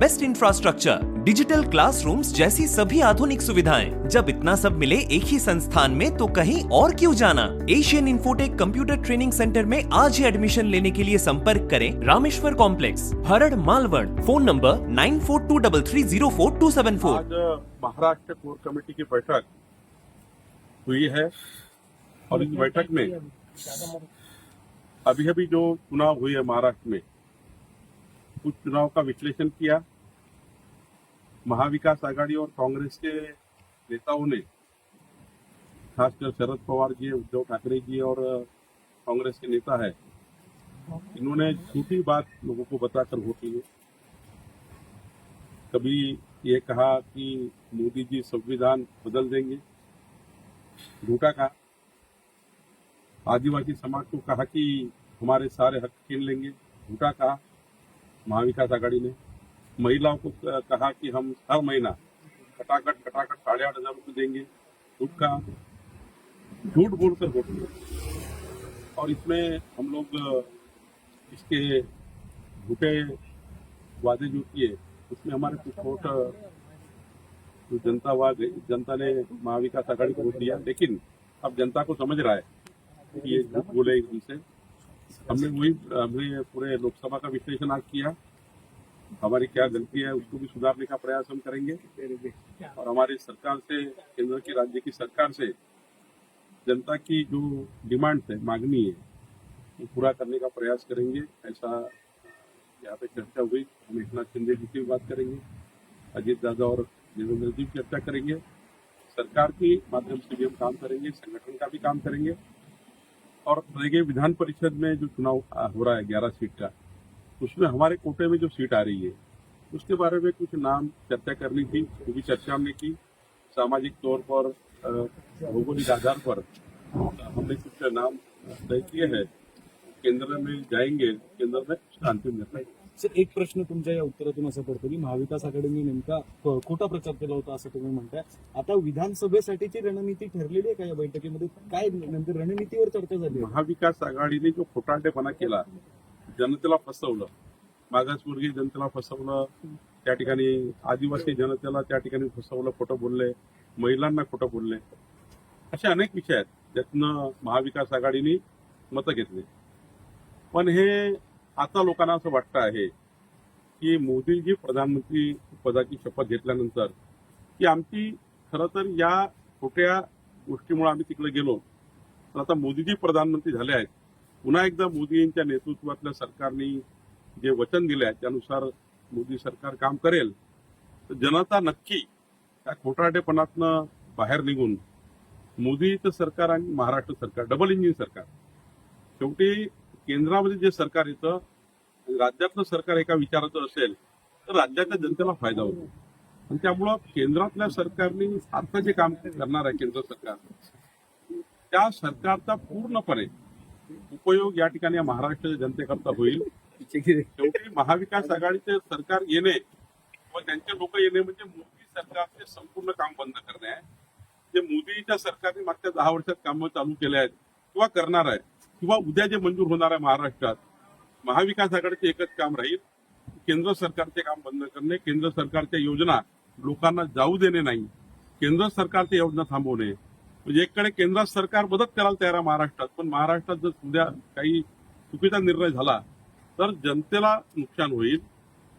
best infrastructure, digital classrooms जैसी सभी आधुनिक सुविधाएँ। जब इतना सब मिले एक ही संस्थान में तो कहीं और क्यों जाना? Asian Infotech computer training centre में आज ही एडमिशन लेने के लिए संपर्क करें Rameshwar complex Harad Malwad phone number nine four two double three zero four two seven four Maharashtra core committee की बैठक हुई है और इस बैठक में अभी अभी जो चुनाव हुए हैं महाराष्ट्र में उस चुनाव का विश्लेषण किया महाविकास आघाड़ी और कांग्रेस के नेताओं ने, खासकर शरद पवार जी, उद्धव ठाकरे जी और कांग्रेस के नेता है, इन्होंने झूठी बात लोगों को बताकर वोट लिए। कभी ये कहा कि मोदी जी संविधान बदल देंगे, झूठा कहा। आदिवासी समाज को कहा कि हमारे सारे हक छीन लेंगे, झूठा कहा महाविकास आघाड़ी ने। महिलाओं को कहा कि हम हर महीना खटाखट खटाखट साढ़े आठ हज़ार रुपये देंगे झूठ कहा झूठ बोलकर वोट और इसमें हम लोग, इसके झूठे वादे जो किए, उसमें हमारे कुछ वोट, जो जनता वाद, जनता ने महाविकास आघाड़ी को वोट दिया। लेकिन अब जनता को समझ रहा है कि ये झूठ बोले हमसे हमने वही, हमने पूरे लोकसभा का विश्लेषण आज किया। हमारी क्या गलती है उसको भी सुधारने का प्रयास हम करेंगे। और हमारी सरकार से, केंद्र की, राज्य की सरकार से जनता की जो डिमांड है, मांगनी है, वो पूरा करने का प्रयास करेंगे। ऐसा यहाँ पे चर्चा हुई, हम एक नाथ शिंदे जी की भी बात करेंगे, अजीत दादा और देवेंद्र जी चर्चा करेंगे। सरकार के माध्यम से भी हम काम करेंगे, संगठन का भी काम करेंगे। और विधान परिषद में जो चुनाव हो रहा है, ग्यारह सीट का उसमें हमारे कोटे में जो सीट आ रही है उसके बारे में कुछ नाम चर्चा करनी थी वो भी चर्चा हमने की सामाजिक तौर पर भौगोलिक आधार पर। हमने कुछ नाम तय किए हैं केंद्र में जाएंगे केंद्र में अंतिम निर्णय। सर एक प्रश्न तुमच्या या उत्तरातून असा पडतो की महाविकास आघाडीने नेमका खोटा प्रचार केला होता असं तुम्ही म्हणताय. आता विधानसभेसाठीची रणनीती ठरलेली आहे का या बैठकीमध्ये? काय नेमकी रणनीतीवर चर्चा झाली? महाविकास आघाडीने जो खोटारडेपणा केला जनतेला फसवलं. मागासवर्गीय जनतेला फसवलं. त्या ठिकाणी आदिवासी जनतेला त्या ठिकाणी फसवलं खोटं बोलले. महिलांना खोटं बोलले. असे अनेक विषय आहेत. ज्यातनं महाविकास आघाडीने मतं घेतली. पण हे आता लोकांना असं वाटतं आहे की मोदीजी प्रधानमंत्री पदाची शपथ घेतल्यानंतर की आमची खरं तर या खोट्या गोष्टीमुळे आम्ही तिकडे गेलो. तर आता मोदीजी प्रधानमंत्री झाले आहेत. पुन्हा एकदा मोदींच्या नेतृत्वातल्या सरकारने जे वचन दिले आहे त्यानुसार मोदी सरकार काम करेल. तर जनता नक्की त्या खोटारडेपणातनं बाहेर निघून मोदीचं सरकार आणि महाराष्ट्र सरकार डबल इंजिन सरकार. शेवटी केंद्रामध्ये जे सरकार येतं राज्यातलं सरकार एका विचाराचं असेल तर राज्याच्या जनतेला फायदा होतो. आणि त्यामुळं केंद्रातल्या सरकारने आता जे काम करणार आहे केंद्र सरकार त्या सरकारचा पूर्णपणे उपयोग या ठिकाणी महाराष्ट्र महाराष्ट्राच्या जनतेकरता होईल. शेवटी महाविकास आघाडीचे सरकार येणे व त्यांचे लोक येणे म्हणजे मोदी सरकारचे संपूर्ण काम बंद करणे आहे. जे मोदीच्या सरकारने मागच्या दहा वर्षात कामं चालू केले आहेत किंवा करणार आहे किंवा उद्या जे मंजूर होणार आहे महाराष्ट्रात महाविकास आघाडीचे एकच काम राहील केंद्र सरकारचे काम बंद करणे. केंद्र सरकारच्या योजना लोकांना जाऊ देणे नाही. केंद्र सरकारच्या योजना थांबवणे. म्हणजे एककडे केंद्र सरकार मदत करायला तयार आहे महाराष्ट्रात पण महाराष्ट्रात जर उद्या काही चुकीचा निर्णय झाला तर जनतेला नुकसान होईल.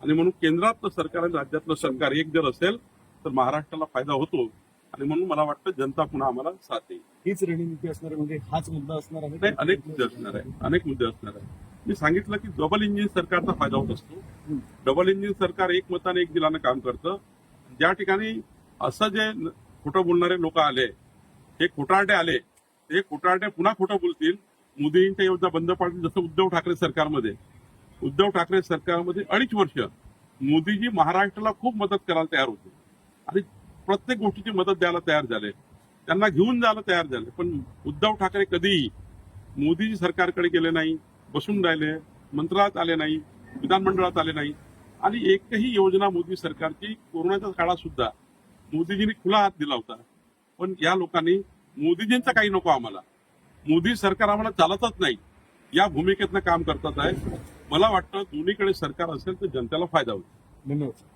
आणि म्हणून केंद्रातलं सरकार आणि राज्यातलं सरकार एक जर असेल तर महाराष्ट्राला फायदा होतो. आणि म्हणून मला वाटतं जनता पुन्हा आम्हाला साथ देईल. हीच रणनीती असणार आहे म्हणजे हाच मुद्दा असणार आहे? नाही अनेक मुद्दे असणार आहे. अनेक मुद्दे असणार आहे. मी सांगितलं की डबल इंजिन सरकारचा फायदा होत असतो. डबल इंजिन सरकार एक मताने एक दिलानं काम करतं. ज्या ठिकाणी असं जे खोटं बोलणारे लोक आले हे खोटारटे आले ते खोटारटे पुन्हा खोटं बोलतील. मोदींच्या योजना बंद पाडतील जसं उद्धव ठाकरे सरकारमध्ये. उद्धव ठाकरे सरकारमध्ये अडीच वर्ष मोदीजी महाराष्ट्राला खूप मदत करायला तयार होते. आणि प्रत्येक गोष्टीची मदत द्यायला तयार झाले. त्यांना घेऊन जायला तयार झाले. पण उद्धव ठाकरे कधीही मोदीजी सरकारकडे गेले नाही बसून राहिले मंत्रालयात आले नाही विधानमंडळात आले नाही. आणि एकही योजना मोदी सरकारची कोरोनाच्या काळात सुद्धा मोदीजींनी खुला हात दिला होता. पण या लोकांनी मोदीजींचं काही नको आम्हाला. मोदी सरकार आम्हाला चालतच नाही. या भूमिकेतनं काम करतात आहे. मला वाटतं दोन्हीकडे सरकार असेल तर जनतेला फायदा होईल. धन्यवाद.